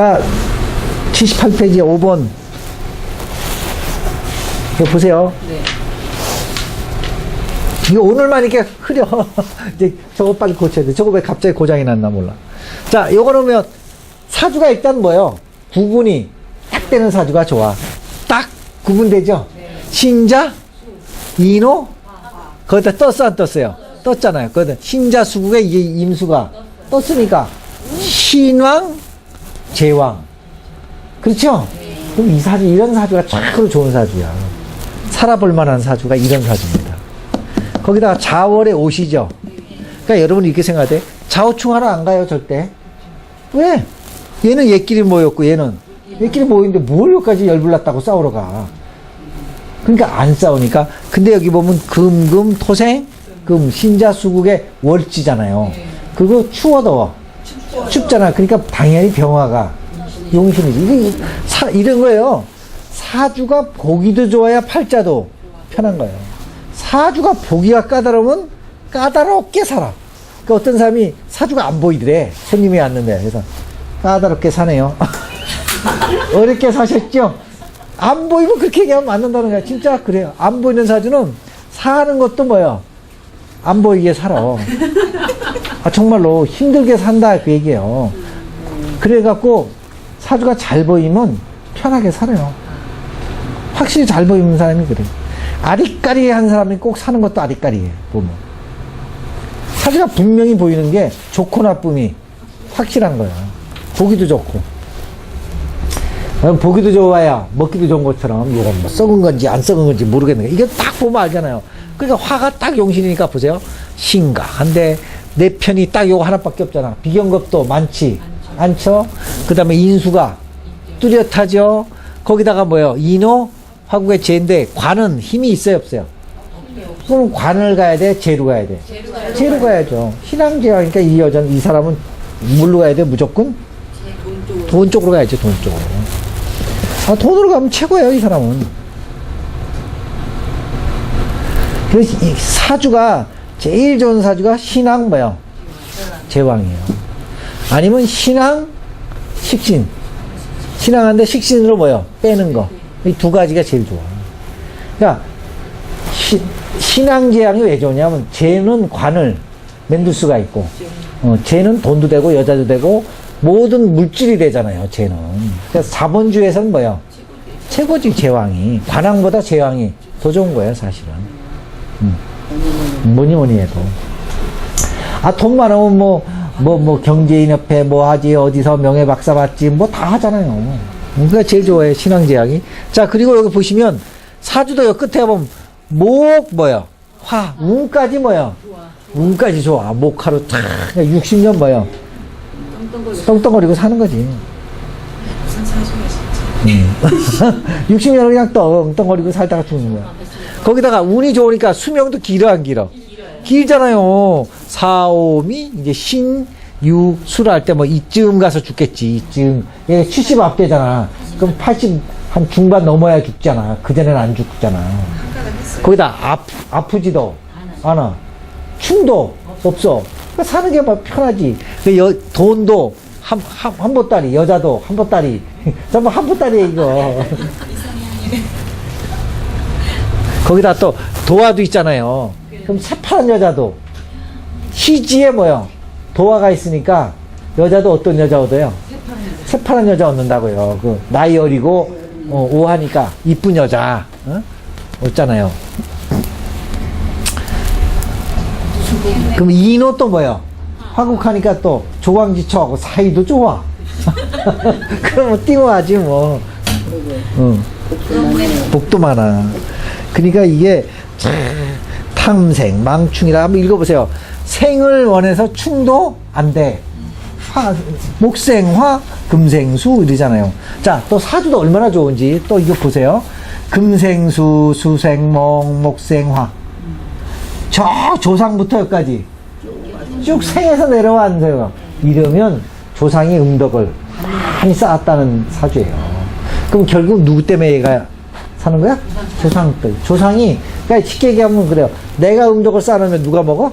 자, 78페이지 5번. 이거 보세요. 네. 이거 오늘만 이렇게 흐려. 이제 저거 빨리 고쳐야 돼. 저거 왜 갑자기 고장이 났나 몰라. 자, 요거 넣으면 사주가 일단 뭐요? 구분이 딱 되는 사주가 좋아. 딱 구분되죠? 신자, 인호, 거기다 떴어, 안 떴어요? 떴잖아요. 거기다 신자 수국에 이게 임수가 떴으니까 신왕, 제왕. 그렇죠? 그럼 이 사주, 이런 사주가 참으로 좋은 사주야. 살아볼 만한 사주가 이런 사주입니다. 거기다가 자월의 옷이죠. 그러니까 여러분 이렇게 생각해. 좌우충하러 안 가요, 절대. 왜? 얘는 얘끼리 모였고, 얘는 얘끼리 모였는데 뭘 여기까지 열불났다고 싸우러 가. 그러니까 안 싸우니까. 근데 여기 보면 금, 금, 토생, 금, 신자, 수국의 월지잖아요. 그리고 추워, 더워. 춥잖아. 그러니까 당연히 병화가 용신이지. 이게 사, 이런 거예요. 사주가 보기도 좋아야 팔자도 편한 거예요. 사주가 보기가 까다로우면 까다롭게 살아. 그 어떤 사람이 사주가 안 보이더래. 손님이 왔는데. 그래서 까다롭게 사네요. 어렵게 사셨죠? 안 보이면 그렇게 얘기하면 맞는다는 거야. 진짜 그래요. 안 보이는 사주는 사는 것도 뭐예요? 안 보이게 살아. 아, 정말로 힘들게 산다. 그 얘기예요. 그래갖고 사주가 잘 보이면 편하게 살아요. 확실히 잘 보이는 사람이 그래. 아리까리한 사람이 꼭 사는 것도 아리까리해, 보면. 사주가 분명히 보이는 게 좋고 나쁨이 확실한 거야. 보기도 좋고. 보기도 좋아야 먹기도 좋은 것처럼 이건 뭐 썩은 건지 안 썩은 건지 모르겠는 거. 이게 딱 보면 알잖아요. 그러니까 화가 딱 용신이니까 보세요. 심각한데 내 편이 딱 요거 하나밖에 없잖아. 비경급도 많지 않죠. 그 다음에 인수가 뚜렷하죠. 거기다가 뭐예요? 인호 화국의 재인데 관은 힘이 있어요 없어요? 그럼 관을 가야 돼? 재로 가야 돼? 재로 가야죠. 신앙제하니까 이 여자는 이 사람은 뭘로 가야 돼? 무조건 돈 쪽으로. 돈 쪽으로 가야지 돈 쪽으로. 아 돈으로 가면 최고예요 이 사람은. 그래서 이 사주가 제일 좋은 사주가 신앙 뭐요? 제왕이에요. 아니면 신앙 식신. 신앙한데 식신으로 뭐요? 빼는 거. 이 두 가지가 제일 좋아. 그러니까 시- 신앙제왕이 왜 좋냐면 쟤는 관을 만들 수가 있고 어, 쟤는 돈도 되고 여자도 되고 모든 물질이 되잖아요 쟤는 그래서 자본주의에서는 뭐야 최고지 제왕이 관왕보다 제왕이 더 좋은 거예요 사실은 음. 뭐니 뭐니 해도. 아돈 많으면 뭐 뭐 뭐 경제인 협회 뭐 하지 어디서 명예 박사 받지 뭐 다 하잖아요. 그러니까 제일 좋아해 신앙제왕이. 자 그리고 여기 보시면 사주도 여 끝에 보면 목 뭐야 화 운까지 뭐야 운까지 좋아. 목하루 탁 60년 뭐야 떵떵거리고. 사는 거지. 진짜. 60년을 그냥 떵떵거리고 살다가 죽는 거야 거기다가 운이 좋으니까 수명도 길어 안 길어 길잖아요 사오미 이제 신 유, 수를 할 때 뭐 이쯤 가서 죽겠지 이쯤 얘 70 앞대잖아 그럼 80 한 중반 넘어야 죽잖아 그전에는 안 죽잖아. 거기다 아프, 아프지도 않아. 춤도 없어. 그러니까 사는 게뭐 편하지. 그 여, 돈도 한, 한, 한 보따리, 여자도 한 보따리. 전부 한 보따리에 이거. 거기다 또 도화도 있잖아요. 그럼 새파란 여자도 희지에 뭐요? 도화가 있으니까 여자도 어떤 여자 얻어요? 새파란 여자 얻는다고요. 그 나이 어리고 어, 오하니까 이쁜 여자 어? 얻잖아요. 그럼 인호 또 뭐야? 화국하니까 또 조광지처하고 사이도 좋아. 그러면 띄워하지 뭐. 응. 복도 많아. 그러니까 이게 참 탐생, 망충이라 한번 읽어보세요. 생을 원해서 충도 안 돼. 화, 목생화, 금생수 이러잖아요. 자, 또 사주도 얼마나 좋은지 또 이거 보세요. 금생수, 수생목, 목생화. 저 조상부터 여기까지 쭉 생에서 내려왔는데요. 이러면 조상이 음덕을 많이 쌓았다는 사주예요. 그럼 결국 누구 때문에 얘가 사는 거야? 조상들. 조상이, 그러니까 쉽게 얘기하면 그래요. 내가 음덕을 쌓아놓으면 누가 먹어?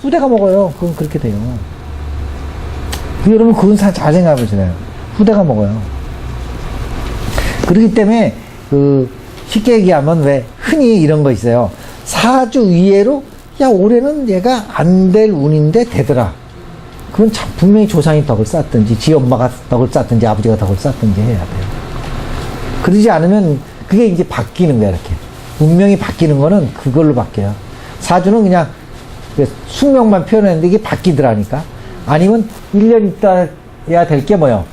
후대가 먹어요. 그건 그렇게 돼요. 여러분, 그건 사- 잘 생각해 보시네요. 후대가 먹어요. 그렇기 때문에 그 쉽게 얘기하면 왜 흔히 이런 거 있어요. 사주 위에로 야 올해는 얘가 안 될 운인데 되더라. 그건 참 분명히 조상이 덕을 쌓든지 지 엄마가 덕을 쌓든지 아버지가 덕을 쌓든지 해야 돼요. 그러지 않으면 그게 이제 바뀌는 거야 이렇게. 운명이 바뀌는 거는 그걸로 바뀌어요. 사주는 그냥 그 숙명만 표현했는데 이게 바뀌더라니까. 아니면 1년 있다야 될 게 뭐요?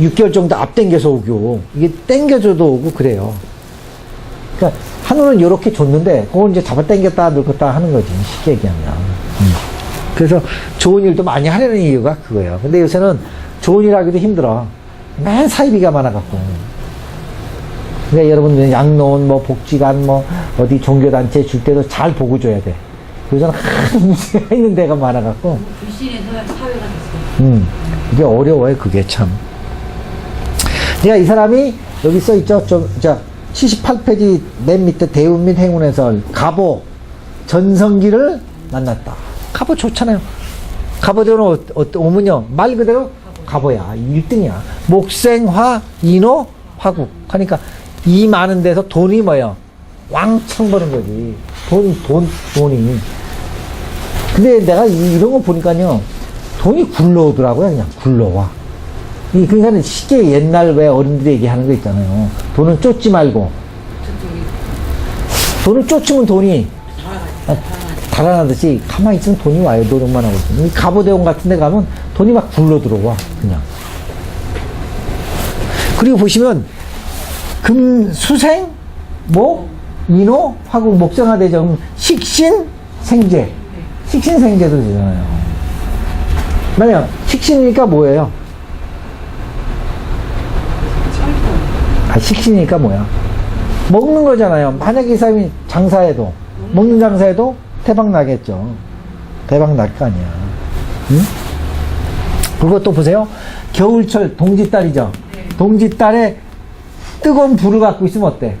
6개월 정도 앞당겨서 오고, 이게 당겨줘도 오고 그래요. 그러니까 한우는 이렇게 줬는데, 그걸 이제 잡아당겼다 늙었다 하는 거지, 쉽게 얘기하면. 음. 그래서 좋은 일도 많이 하려는 이유가 그거예요. 근데 요새는 좋은 일 하기도 힘들어. 맨 사이비가 많아갖고. 그러니까 여러분, 양로원, 뭐, 복지관, 뭐, 어디 종교단체 줄 때도 잘 보고 줘야 돼. 요새는 하도 문제가 있는 데가 많아갖고. 불신에서 사회가 됐어요. 음, 이게 어려워요, 그게 참. 그러니까 이 사람이 여기 써 있죠. 좀, 자, 78페이지 맨 밑에 대운 및 행운에서 갑오, 전성기를 만났다. 갑오 좋잖아요. 갑오들은 어, 어, 오면요. 말 그대로 갑오야. 1등이야. 목생화, 인호, 화국. 하니까 이 많은 데서 돈이 뭐예요? 왕창 버는 거지. 돈, 돈, 돈이. 근데 내가 이- 이런 거 보니까요. 돈이 굴러오더라고요. 그냥 굴러와. 이, 그러니까 쉽게 옛날 왜 어른들이 얘기하는 거 있잖아요. 돈은 쫓지 말고. 돈을 쫓으면 돈이 달아나듯이 가만히 있으면 돈이 와요. 노력만 하고 있으면. 이 갑오대원 같은 데 가면 돈이 막 굴러 들어와. 그냥. 그리고 보시면 금, 수생, 목, 인호, 화국, 목성화 대정, 식신, 생재. 식신, 생재도 되잖아요. 만약 식신이니까 뭐예요? 아, 식신이니까 뭐야? 먹는 거잖아요. 만약에 이 사람이 장사해도, 먹는 장사해도 대박 나겠죠. 대박 날 거 아니야. 응? 그리고 또 보세요. 겨울철 동짓달이죠. 동짓달에 뜨거운 불을 갖고 있으면 어때?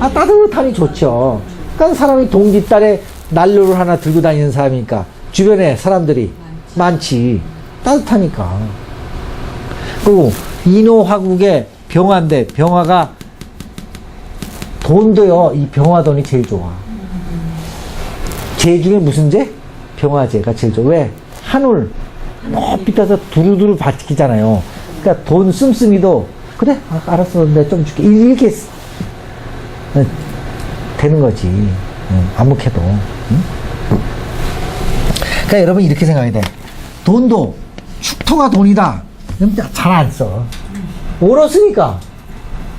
아, 따뜻하니 좋죠. 그러니까 사람이 동짓달에 난로를 하나 들고 다니는 사람이니까 주변에 사람들이 많지. 따뜻하니까. 그리고 인호화국의 병화인데 병화가 돈도요 이 병화돈이 제일 좋아 제 중에 무슨 제? 병화제가 제일 좋아 왜? 한울 높이 떠서 두루두루 받기잖아요 그러니까 돈 씀씀이도 그래 아, 알았어 내가 좀 줄게 이렇게 되는 거지 응, 아무캐도 응? 그러니까 여러분 이렇게 생각해야 돼 돈도 축토가 돈이다 잘안 써. 얼었으니까.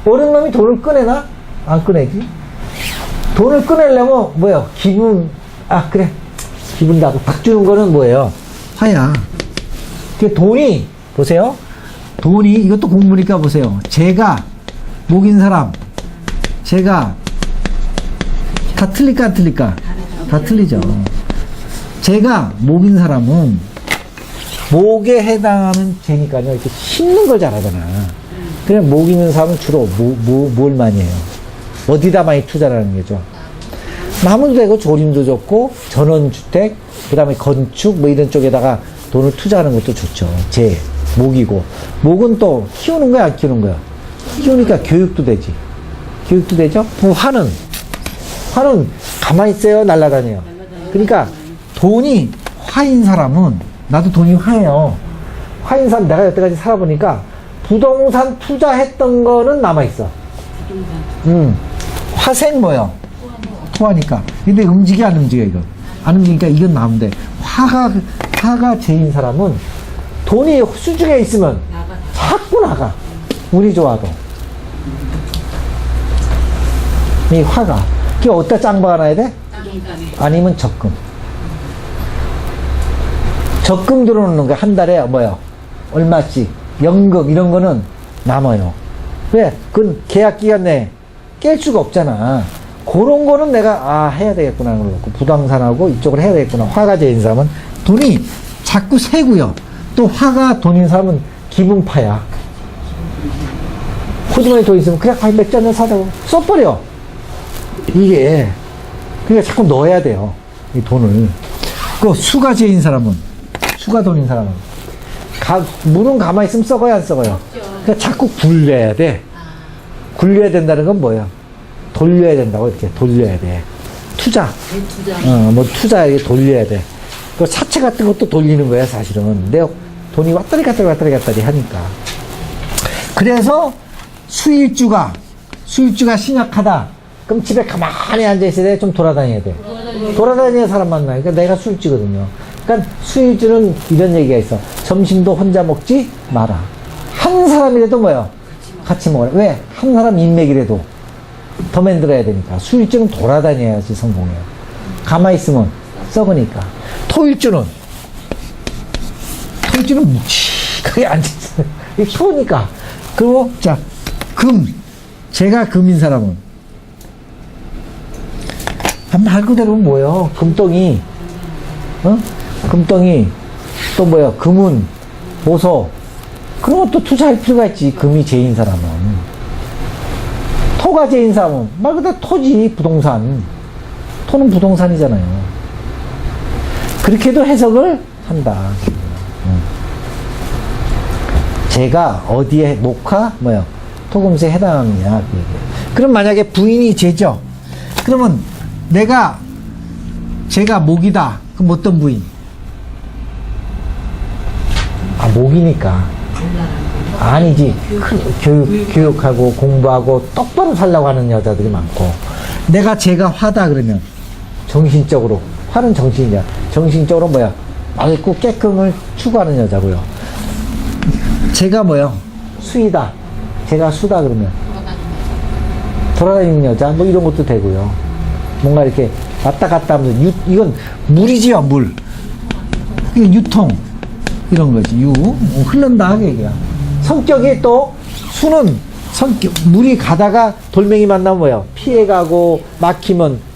얼은 놈이 돈을 꺼내나? 안 꺼내지. 돈을 꺼내려면 뭐예요? 기분, 아, 그래. 기분 나고. 박 주는 거는 뭐예요? 화야. 그 돈이, 보세요. 돈이, 이것도 공부니까 보세요. 제가, 목인 사람, 제가, 다 틀릴까, 안 틀릴까? 다 틀리죠. 제가 목인 사람은 목에 해당하는 죄니까요. 이렇게 씹는 걸 잘하잖아. 그래, 목 있는 사람은 주로 뭐, 뭐, 뭘 많이 해요? 어디다 많이 투자를 하는 게 좋아? 나무도 되고 조림도 좋고 전원주택, 그 다음에 건축 뭐 이런 쪽에다가 돈을 투자하는 것도 좋죠. 재, 목이고. 목은 또 키우는 거야, 안 키우는 거야? 키우니까 교육도 되지. 교육도 되죠? 그 화는, 화는 가만히 있어요, 날아다녀요. 그러니까 돈이 화인 사람은 나도 돈이 화해요. 화인 사람 내가 여태까지 살아보니까 부동산 투자했던 거는 남아있어. 음. 화생 뭐요? 토하니까. 근데 움직여 안 움직여 이거. 안 움직이니까 이건 나오는데 화가 화가 죄인 사람은 돈이 수중에 있으면. 자꾸 나가. 운이 좋아도. 이 화가. 그게 어디다 짱 박아 놔야 돼? 아니면 적금. 적금 들어오는 거 한 달에 뭐요? 얼마씩. 연금 이런 거는 남아요. 왜? 그건 계약 기간 내에 깰 수가 없잖아. 그런 거는 내가 아 해야 되겠구나 하는 걸로 부동산하고 이쪽을 해야 되겠구나. 화가 제인 사람은 돈이 자꾸 새고요. 또 화가 돈인 사람은 기분파야. 호주머니 돈 있으면 그냥 과일 맥주 한잔 사자고 써버려. 이게 그러니까 자꾸 넣어야 돼요. 이 돈을. 그 수가제인 사람은 수가 돈인 사람은 가, 물은 가만히 있으면 썩어야 안 썩어요. 그러니까 자꾸 굴려야 돼. 굴려야 된다는 건 뭐예요? 돌려야 된다고 이렇게 돌려야 돼. 투자. 대투자. 어, 뭐 투자에 돌려야 돼. 그 사채 같은 것도 돌리는 거야, 사실은. 내 돈이 왔다리 갔다리 왔다리 갔다리 하니까. 그래서 수일주가, 수일주가 심약하다. 그럼 집에 가만히 앉아있어야 돼? 좀 돌아다녀야 돼? 돌아다니는 사람 만나요. 그러니까 내가 수일주거든요. 그러니까 수일주는 이런 얘기가 있어. 점심도 혼자 먹지 마라. 한 사람이라도 뭐요? 같이 먹어라. 왜? 한 사람 인맥이라도 더 만들어야 되니까. 수일주는 돌아다녀야지 성공해요. 가만히 있으면 썩으니까. 토일주는, 토일주는 묵직하게 앉아있어요. 추우니까. 그리고, 자, 금. 제가 금인 사람은. 아, 말 그대로 뭐예요? 금덩이. 어? 금덩이. 또 뭐야? 금은, 보석. 그런 것도 투자할 필요가 있지. 금이 제인 사람은. 토가 제인 사람은. 말 그대로 토지, 부동산. 토는 부동산이잖아요. 그렇게도 해석을 한다. 음. 제가 어디에 목화 뭐요 토금수에 해당하느냐 그. 그럼 만약에 부인이 제죠. 그러면 내가 제가 목이다. 그럼 어떤 부인? 아 목이니까 아니지. 큰 교육 교육하고 공부하고 똑바로 살려고 하는 여자들이 많고 내가 제가 화다 그러면 정신적으로 화는 정신이야. 정신적으로 뭐야? 맑고 깨끗을 추구하는 여자고요. 제가 뭐요? 수이다. 제가 수다 그러면 돌아다니는 여자 뭐 이런 것도 되고요. 뭔가 이렇게 왔다 갔다 하면서 유, 이건 물이지요 물. 이게 유통 이런 거지 유 어, 흐른다 하게 얘기야. 성격이 또 수는 성격 물이 가다가 돌멩이 만나면 뭐예요? 피해가고 막히면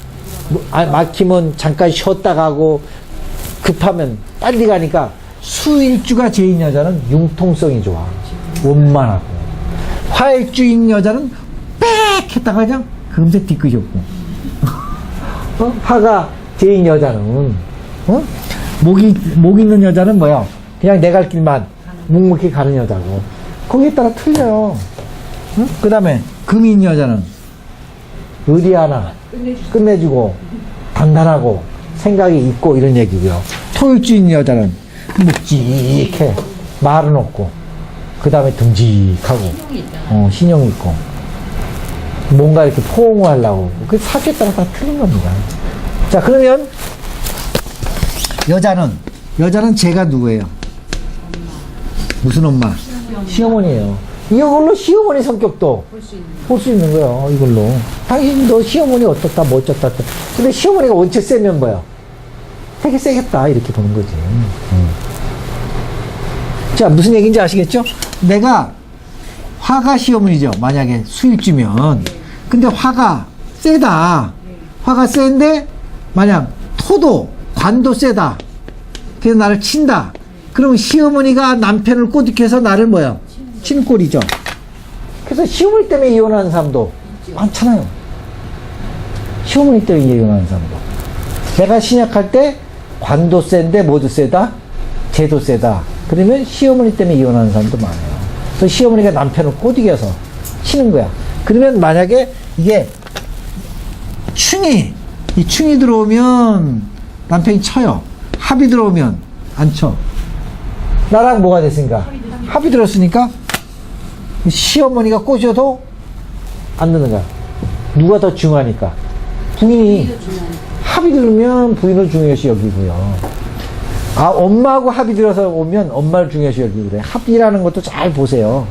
뭐, 아, 막히면 잠깐 쉬었다 가고 급하면 빨리 가니까 수일주가 제인 여자는 융통성이 좋아. 원만하고. 화일주인 여자는 빽 했다가 그냥 금세 뒤끝이 없고. 어? 화가 제인 여자는, 어? 목이, 목 있는 여자는 뭐야? 그냥 내 갈 길만 묵묵히 가는 여자고. 거기에 따라 틀려요. 그 다음에 금인 여자는 의리 하나, 끝내주고, 단단하고, 생각이 있고, 이런 얘기고요. 토일주인 여자는 묵직해. 말은 없고, 그 다음에 듬직하고, 신용이. 어, 신용 있고, 뭔가 이렇게 포옹을 하려고. 그 사주에 따라 다 틀린 겁니다. 자, 그러면, 여자는, 여자는 제가 누구예요? 무슨 엄마? 시어머니예요. 이걸로 시어머니 성격도 볼 수 있는. 거예요, 이걸로. 당신 너 시어머니 어떻다, 뭐. 어쩌다. 근데 시어머니가 원체 세면 뭐야? 되게 세겠다, 이렇게 보는 거지. 음. 자, 무슨 얘기인지 아시겠죠? 내가 화가 시어머니죠, 만약에 수일주면. 근데 화가 세다. 화가 센데, 만약 토도, 관도 세다. 그래서 나를 친다. 그럼 시어머니가 남편을 꼬드겨서 나를 뭐야? 치는 꼴이죠. 그래서 시어머니 때문에 이혼하는 사람도 많잖아요. 시어머니 때문에 이혼하는 사람도. 내가 신약할 때 관도 센데 뭐도 세다? 죄도 세다. 그러면 시어머니 때문에 이혼하는 사람도 많아요. 그래서 시어머니가 남편을 꼬드겨서 치는 거야. 그러면 만약에 이게 충이, 이 충이 들어오면 남편이 쳐요. 합이 들어오면 안 쳐. 나랑 뭐가 됐으니까? 합이 들었으니까 시어머니가 꼬셔도 안 듣는 거야. 누가 더 중요하니까? 부인이 합이 들으면 부인을 중요시 여기고요. 아, 엄마하고 합이 들어서 오면 엄마를 중요시 여기고 그래. 합이라는 것도 잘 보세요.